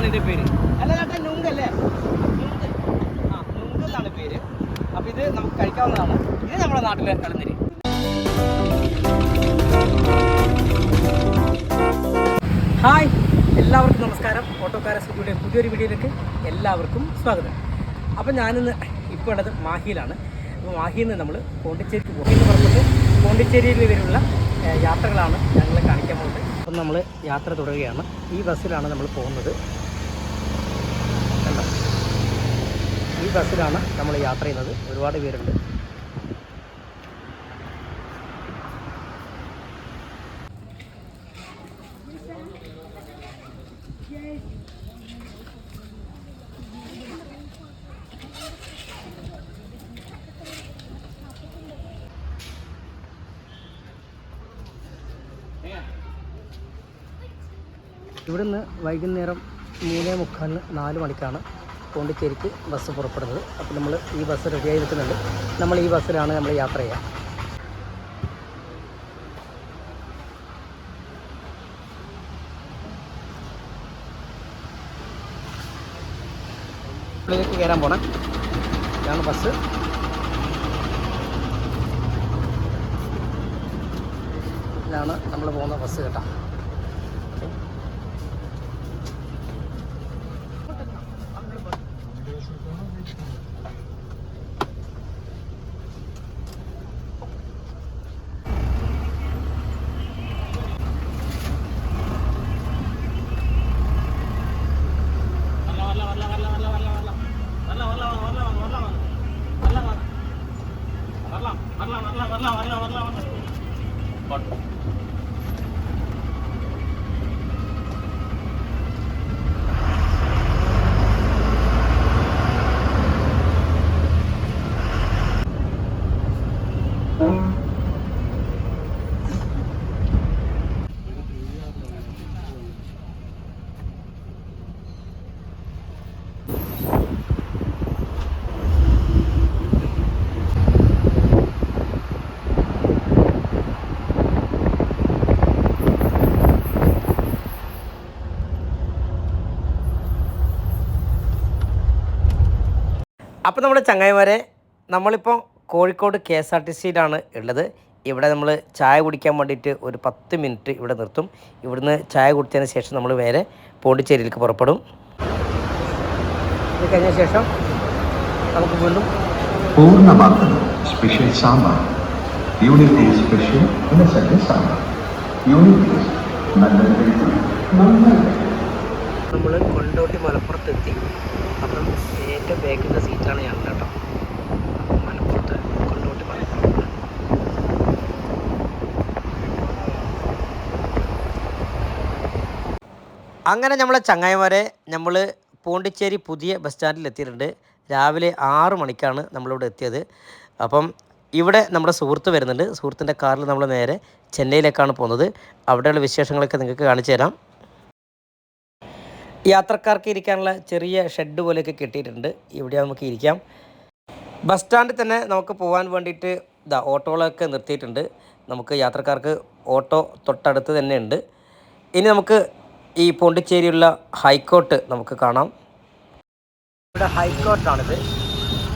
എന്നാണ് ഇതിന്റെ പേര്? അല്ല ചേട്ടാ നുങ്ക് അല്ലേ? നുങ്ക് ആ നുങ്ക് എന്നാണ് പേര്. അപ്പൊ ഇത് നമുക്ക് കഴിക്കാവുന്നതാണ്. ഇത് നമ്മുടെ നാട്ടിലെ കളിനിരി ഹായ് എല്ലാവർക്കും നമസ്കാരം. ഓട്ടോക്കാര സുഖിയുടെ പുതിയൊരു വീഡിയോയിലേക്ക് എല്ലാവർക്കും സ്വാഗതം. അപ്പം ഞാനിന്ന് ഇപ്പോൾ ഉള്ളത് മാഹിയിലാണ്. അപ്പോൾ മാഹിയിൽ നിന്ന് നമ്മൾ പോണ്ടിച്ചേരിക്ക് പോകും എന്ന് പുറപ്പെട്ട് പോണ്ടിച്ചേരിയിൽ വരെയുള്ള യാത്രകളാണ് ഞങ്ങൾ കാണിക്കാൻ പോകുന്നത്. അപ്പം നമ്മൾ യാത്ര തുടരുകയാണ്. ഈ ബസ്സിലാണ് നമ്മൾ പോകുന്നത് കണ്ടോ ഈ ബസ്സിലാണ് നമ്മൾ യാത്ര ചെയ്യുന്നത്. ഒരുപാട് പേരുണ്ട്. ഇവിടുന്ന് വൈകുന്നേരം മൂന്നേ മുക്കാലിന് നാല് മണിക്കാണ് പോണ്ടിച്ചേരിക്ക് ബസ് പുറപ്പെടുന്നത്. അപ്പോൾ നമ്മൾ ഈ ബസ് റെഡിയായി നിൽക്കുന്നുണ്ട് നമ്മൾ ഈ ബസ്സിലാണ് നമ്മൾ യാത്ര ചെയ്യുക. ഉള്ളിലേക്ക് കയറാൻ പോണം. ഇതാണ് ബസ്. ഇതാണ് നമ്മൾ പോകുന്ന ബസ് കേട്ടോ. അപ്പോൾ നമ്മുടെ ചങ്ങായിമാരെ നമ്മളിപ്പോൾ Kozhikode K S R T സിയിലാണ് ഉള്ളത്. ഇവിടെ നമ്മൾ ചായ കുടിക്കാൻ വേണ്ടിയിട്ട് ഒരു പത്ത് മിനിറ്റ് ഇവിടെ നിർത്തും. ഇവിടുന്ന് ചായ കുടിച്ചതിന് ശേഷം നമ്മൾ വേറെ പോണ്ടിച്ചേരിയിലേക്ക് പുറപ്പെടും. കഴിഞ്ഞ ശേഷം നമുക്ക് വീണ്ടും പൂർണമാക്കുന്നു special sambar unit special sambar unit നന്നായി നമ്മൾ കൊണ്ടോട്ടി മലപ്പുറത്തെത്തി. അപ്പം ഏറ്റവും ബാക്കിന്റെ സീറ്റാണ് ഞാൻ കേട്ടോ. മലപ്പുറത്ത് കൊണ്ടോട്ടി മലപ്പുറത്ത്. അങ്ങനെ നമ്മളെ ചങ്ങായിമാരെ നമ്മൾ പോണ്ടിച്ചേരി പുതിയ ബസ് സ്റ്റാൻഡിൽ എത്തിയിട്ടുണ്ട്. രാവിലെ ആറ് മണിക്കാണ് നമ്മളിവിടെ എത്തിയത്. അപ്പം ഇവിടെ നമ്മുടെ സുഹൃത്ത് വരുന്നുണ്ട്. സുഹൃത്തിന്റെ കാറിൽ നമ്മൾ നേരെ ചെന്നൈയിലേക്കാണ് പോകുന്നത്. അവിടെയുള്ള വിശേഷങ്ങളൊക്കെ നിങ്ങൾക്ക് കാണിച്ചു തരാം. യാത്രക്കാർക്ക് ഇരിക്കാനുള്ള ചെറിയ ഷെഡ് പോലെയൊക്കെ കെട്ടിയിട്ടുണ്ട്. ഇവിടെ നമുക്ക് ഇരിക്കാം. ബസ് സ്റ്റാൻഡിൽ തന്നെ നമുക്ക് പോകാൻ വേണ്ടിയിട്ട് ഇതാ ഓട്ടോകളൊക്കെ നിർത്തിയിട്ടുണ്ട്. നമുക്ക് യാത്രക്കാർക്ക് ഓട്ടോ തൊട്ടടുത്ത് തന്നെ ഉണ്ട്. ഇനി നമുക്ക് ഈ പോണ്ടിച്ചേരിയുള്ള ഹൈക്കോർട്ട് നമുക്ക് കാണാം. ഇവിടെ ഹൈക്കോർട്ടാണിത്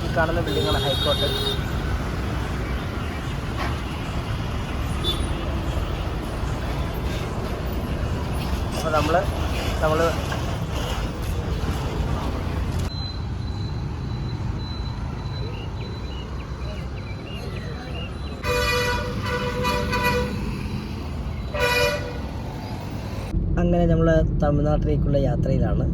ഈ കാണുന്ന ബിൽഡിങ്ങാണ് ഹൈക്കോർട്ട് അപ്പോൾ നമ്മൾ നമ്മൾ അങ്ങനെ നമ്മൾ തമിഴ്നാട്ടിലേക്കുള്ള യാത്രയിലാണ്.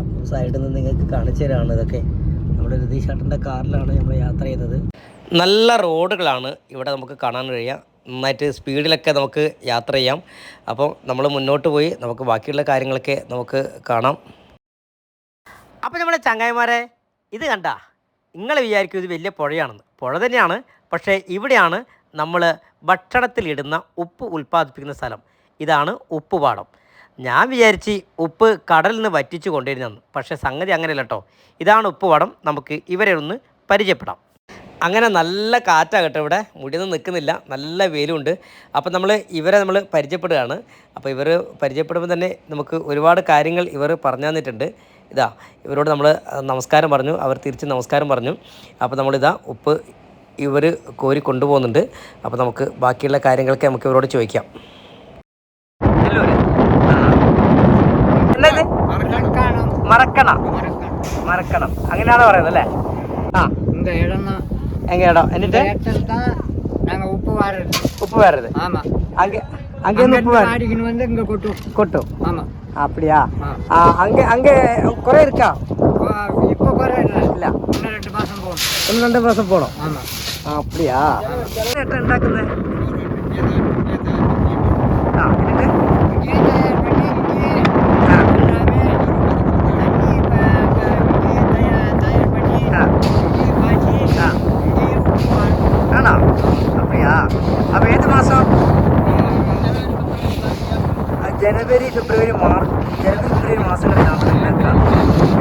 അപ്പോൾ സൈഡിൽ നിന്ന് നിങ്ങൾക്ക് കാണിച്ചു തരാണ് ഇതൊക്കെ. നമ്മുടെ രതീഷ് ഏട്ടന്റെ കാറിലാണ് നമ്മൾ യാത്ര ചെയ്തത്. നല്ല റോഡുകളാണ് ഇവിടെ നമുക്ക് കാണാൻ കഴിയുക. നന്നായിട്ട് സ്പീഡിലൊക്കെ നമുക്ക് യാത്ര ചെയ്യാം. അപ്പോൾ നമ്മൾ മുന്നോട്ട് പോയി നമുക്ക് ബാക്കിയുള്ള കാര്യങ്ങളൊക്കെ നമുക്ക് കാണാം. അപ്പോൾ നമ്മുടെ ചങ്ങായിമാരെ ഇത് കണ്ട? നിങ്ങൾ വിചാരിക്കും ഇത് വലിയ പുഴയാണെന്ന്. പുഴ തന്നെയാണ്. പക്ഷേ ഇവിടെയാണ് നമ്മൾ ഭക്ഷണത്തിലിടുന്ന ഉപ്പ് ഉൽപ്പാദിപ്പിക്കുന്ന സ്ഥലം. ഇതാണ് ഉപ്പുപാടം. ഞാൻ വിചാരിച്ച് ഉപ്പ് കടലിൽ നിന്ന് വറ്റിച്ച് കൊണ്ടുവരുന്നതെന്ന് പക്ഷേ സംഗതി അങ്ങനെയല്ല കേട്ടോ ഇതാണ് ഉപ്പ് വടം. നമുക്ക് ഇവരെ ഒന്ന് പരിചയപ്പെടാം. അങ്ങനെ നല്ല കാറ്റാകട്ടെ ഇവിടെ. മുടിയൊന്നും നിൽക്കുന്നില്ല. നല്ല വെയിലുണ്ട്. അപ്പോൾ നമ്മൾ ഇവരെ നമ്മൾ പരിചയപ്പെടുകയാണ്. അപ്പോൾ ഇവർ പരിചയപ്പെടുമ്പോൾ തന്നെ നമുക്ക് ഒരുപാട് കാര്യങ്ങൾ ഇവർ പറഞ്ഞു തന്നിട്ടുണ്ട്. ഇതാ ഇവരോട് നമ്മൾ നമസ്കാരം പറഞ്ഞു. അവർ തിരിച്ച് നമസ്കാരം പറഞ്ഞു. അപ്പോൾ നമ്മളിതാ ഉപ്പ് ഇവർ കോരി കൊണ്ടുപോകുന്നുണ്ട്. അപ്പോൾ നമുക്ക് ബാക്കിയുള്ള കാര്യങ്ങളൊക്കെ നമുക്ക് ഇവരോട് ചോദിക്കാം. മറക്കണം മറക്കണം അങ്ങനെയാണ് പറയുന്നത് അല്ലേ ആ இந்த இடம் தான் എങ്ങനെയാണോ എന്നിട്ട് இடத்துல தான் நாங்க உப்பு வாடுறது ഉപ്പ് വരരുത് ஆமா அங்கே அங்கே இருந்து உப்பு வர ஆடிக்கின்னு வந்து இங்க கொட்டும் கொட்டும் ஆமா அப்படியா ஆ. ஆ, அங்கே அங்கே குறை இருக்கா இப்போ- இப்போ குறை இல்லை ഇല്ല இன்னும் ரெண்டு மாசம் போகணும் ഒന്ന് രണ്ട് മാസം പോകണം ஆமா ആ அப்படியா എത്ര അപ്പോൾ ഏത് മാസം? ജനുവരി ഫെബ്രുവരി മാർച്ച് ജനുവരി ഫെബ്രുവരി മാസങ്ങളിലാണ്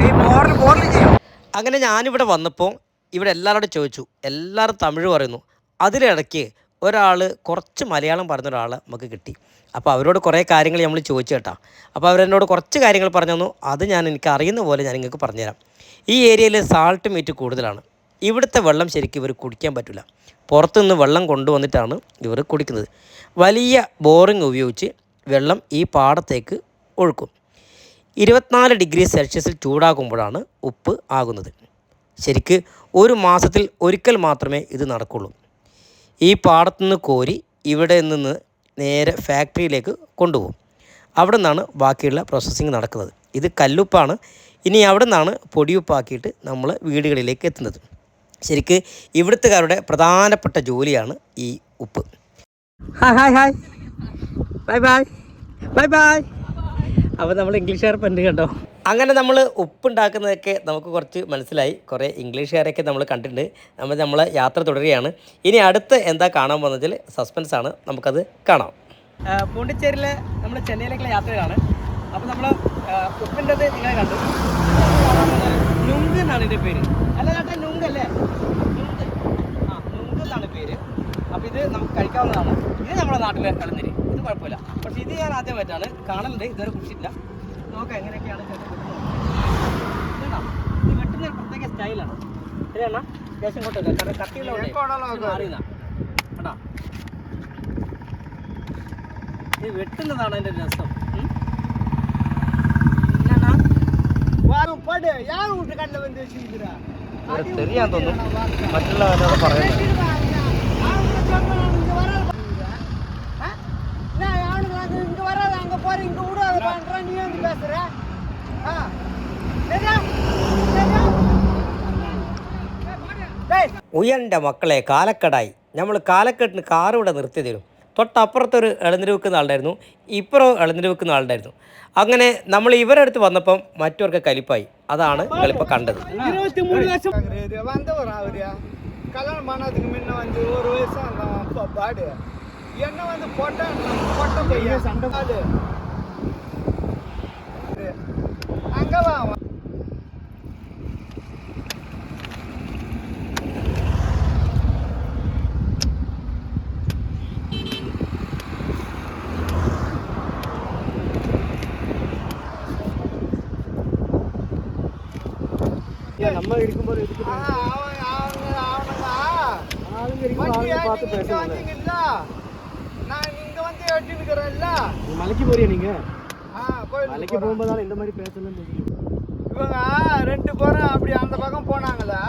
ഈ ബോർഡിൽ ബോർഡിൽ ചെയ്യാം? അങ്ങനെ ഞാനിവിടെ വന്നപ്പോൾ ഇവിടെ എല്ലാവരോടും ചോദിച്ചു. എല്ലാവരും തമിഴ് പറയുന്നു. അതിലിടയ്ക്ക് ഒരാൾ കുറച്ച് മലയാളം പറഞ്ഞ ഒരാൾ നമുക്ക് കിട്ടി. അപ്പോൾ അവരോട് കുറേ കാര്യങ്ങൾ നമ്മൾ ചോദിച്ചു കേട്ടാ. അപ്പോൾ അവരെന്നോട് കുറച്ച് കാര്യങ്ങൾ പറഞ്ഞു തന്നു. അത് ഞാൻ എനിക്ക് അറിയുന്ന പോലെ ഞാൻ നിങ്ങൾക്ക് പറഞ്ഞുതരാം. ഈ ഏരിയയിൽ സാൾട്ട് മീറ്റ് കൂടുതലാണ്. ഇവിടുത്തെ വെള്ളം ശരിക്കും ഇവർ കുടിക്കാൻ പറ്റില്ല പുറത്തുനിന്ന് വെള്ളം കൊണ്ടുവന്നിട്ടാണ് ഇവർ കുടിക്കുന്നത്. വലിയ ബോറിംഗ് ഉപയോഗിച്ച് വെള്ളം ഈ പാടത്തേക്ക് ഒഴുക്കും. ഇരുപത്തിനാല് ഡിഗ്രി സെൽഷ്യസിൽ ചൂടാകുമ്പോഴാണ് ഉപ്പ് ആകുന്നത്. ശരിക്ക് ഒരു മാസത്തിൽ ഒരിക്കൽ മാത്രമേ ഇത് നടക്കുള്ളൂ. ഈ പാടത്തുനിന്ന് കോരി ഇവിടെ നിന്ന് നേരെ ഫാക്ടറിയിലേക്ക് കൊണ്ടുപോകും. അവിടെ നിന്നാണ് ബാക്കിയുള്ള പ്രോസസ്സിങ് നടക്കുന്നത്. ഇത് കല്ലുപ്പാണ്. ഇനി അവിടെ നിന്നാണ് പൊടിയുപ്പാക്കിയിട്ട് നമ്മൾ വീടുകളിലേക്ക് എത്തുന്നത്. ശരിക്ക് ഇവിടുത്തുകാരുടെ പ്രധാനപ്പെട്ട ജോലിയാണ് ഈ ഉപ്പ്. Hi hi hi. Bye bye. Bye bye. അപ്പോൾ നമ്മൾ ഇംഗ്ലീഷുകാർ പണ്ട് കണ്ടോ? അങ്ങനെ നമ്മൾ ഉപ്പുണ്ടാക്കുന്നതൊക്കെ നമുക്ക് കുറച്ച് മനസ്സിലായി. കുറേ ഇംഗ്ലീഷുകാരൊക്കെ നമ്മൾ കണ്ടിട്ടുണ്ട്. നമ്മൾ നമ്മൾ യാത്ര തുടരുകയാണ്. ഇനി അടുത്ത് എന്താ കാണാൻ പോകുന്നതിൽ സസ്പെൻസ് ആണ്. നമുക്കത് കാണാം. പോണ്ടിച്ചേരിയിലെ നമ്മൾ ചെന്നൈയിലേക്കുള്ള യാത്രയാണ് അപ്പോൾ നമ്മൾ ഉപ്പിന്റെത് ഇങ്ങനെ കണ്ടു. നുങ്ക് എന്നാണ് ഇതിന്റെ പേര്. അല്ല ചേട്ടാ നുങ്ക് അല്ലേ നുങ്ക് ആ നുങ്ക് എന്നാണ് പേര് അപ്പോൾ ഇത് നമുക്ക് കഴിക്കാവുന്നതാണ് ഇത് നമ്മുടെ നാട്ടിലെ ഇളനീര് ഇത് കുഴപ്പമില്ല പക്ഷേ ഇത് ഞാൻ ആദ്യമായിട്ടാണ് കാണലുണ്ട് ഇതുവരെ കുടിച്ചിട്ടില്ല നോക്കാം എങ്ങനെയൊക്കെയാണ് ചേട്ടൻ വെട്ടുന്നത്. ഇതുണ്ടോ? ഇത് വെട്ടുന്ന ഒരു പ്രത്യേക സ്റ്റൈലാണ് ശരിയാണ് ദേശം കൊണ്ടല്ല കാരണം കട്ടിയുള്ള മാറിയതാ കേട്ടോ ഇത് വെട്ടുന്നതാണ് അതിൻ്റെ രസം ഉം. ഇതെന്നാ? ഒരു തെറിയാൻ തോന്നും മറ്റുള്ളവരോട് പറയുന്നത് இங்க வராது அங்க போற இங்க விடாத பண்ற நீ வந்து பேசுற തെറിയാൻ തോന്നും മറ്റുള്ളവരോട് പറയുന്നത് ഉയരണ്ട മക്കളെ കാലക്കടായി. നമ്മൾ കാലക്കെട്ടിന് കാറ് ഇവിടെ നിർത്തി തരും. തൊട്ടപ്പുറത്തൊരു ഇളനിര വെക്കുന്ന ആളുണ്ടായിരുന്നു ഇപ്പുറം ഇളനിര വെക്കുന്ന ആളുണ്ടായിരുന്നു അങ്ങനെ നമ്മൾ ഇവരടുത്ത് വന്നപ്പം മറ്റവർക്ക് കലിപ്പായി. അതാണ് നിങ്ങളിപ്പോൾ കണ്ടത് இது வந்தவர் அவரு கல்யாணம் பண்ணதுக்கு முன்ன வந்து ஒரு வயசு அந்த பாடு என்ன வந்து பொட்டை பொட்ட பையன் சண்டை சும்மா இருக்கும்போது இருக்கு ஆளுங்க இருக்கும்போது ஆளுங்க பார்த்து நான் இங்க வந்து எட்டினுக்குறேன்ல மலைக்கு போறியா நீங்க? மலைக்கு போகும்போதால இந்த மாதிரி பேசலன்னு இவங்க ரெண்டு பேரும் அப்படி அந்த பக்கம் போனாங்களா?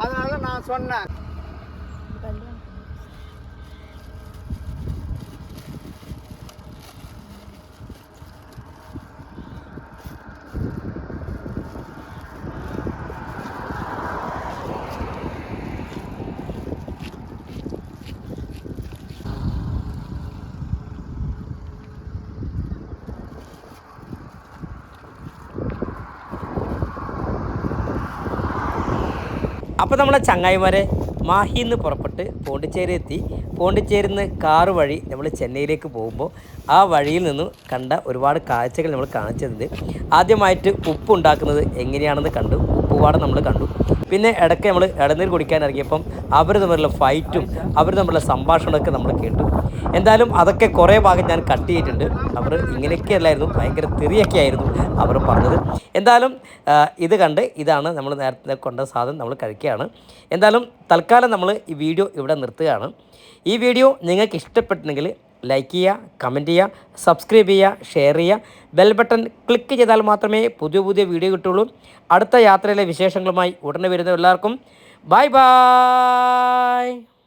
அதனால நான் சொன்னேன். അപ്പോൾ നമ്മളെ ചങ്ങായിമാരെ മാഹിയിൽ നിന്ന് പുറപ്പെട്ട് പോണ്ടിച്ചേരി എത്തി. പോണ്ടിച്ചേരിയിൽ നിന്ന് കാറ് വഴി നമ്മൾ ചെന്നൈയിലേക്ക് പോകുമ്പോൾ ആ വഴിയിൽ നിന്ന് കണ്ട ഒരുപാട് കാഴ്ചകൾ നമ്മൾ കാണിച്ചത് ആദ്യമായിട്ട് ഉപ്പ് ഉണ്ടാക്കുന്നത് എങ്ങനെയാണെന്ന് കണ്ടു. ഉപ്പുപാടം നമ്മൾ കണ്ടു. പിന്നെ ഇടയ്ക്ക് നമ്മൾ ഇടനീർ കുടിക്കാൻ ഇറങ്ങിയപ്പം അവർ തമ്മിലുള്ള ഫൈറ്റും അവർ തമ്മിലുള്ള സംഭാഷണമൊക്കെ നമ്മൾ കേട്ടു. എന്തായാലും അതൊക്കെ കുറേ ഭാഗം ഞാൻ കട്ട് ചെയ്തിട്ടുണ്ട്. അവർ ഇങ്ങനെയൊക്കെ അല്ലായിരുന്നു ഭയങ്കര തെറിയൊക്കെ ആയിരുന്നു അവർ പറഞ്ഞത്. എന്തായാലും ഇത് കണ്ട് ഇതാണ് നമ്മൾ നേരത്തെ കൊണ്ട സാധനം നമ്മൾ കഴിക്കുകയാണ്. എന്തായാലും തൽക്കാലം നമ്മൾ ഈ വീഡിയോ ഇവിടെ നിർത്തുകയാണ്. ഈ വീഡിയോ നിങ്ങൾക്ക് ഇഷ്ടപ്പെട്ടിട്ടുണ്ടെങ്കിൽ ലൈക്ക് ചെയ്യുക കമന്റ് ചെയ്യുക സബ്സ്ക്രൈബ് ചെയ്യുക ഷെയർ ചെയ്യുക. ബെൽ ബട്ടൺ ക്ലിക്ക് ചെയ്താൽ മാത്രമേ പുതിയ പുതിയ വീഡിയോ കിട്ടുള്ളൂ അടുത്ത യാത്രയിലെ വിശേഷങ്ങളുമായി ഉടനെ വരുന്ന എല്ലാവർക്കും. Bye bye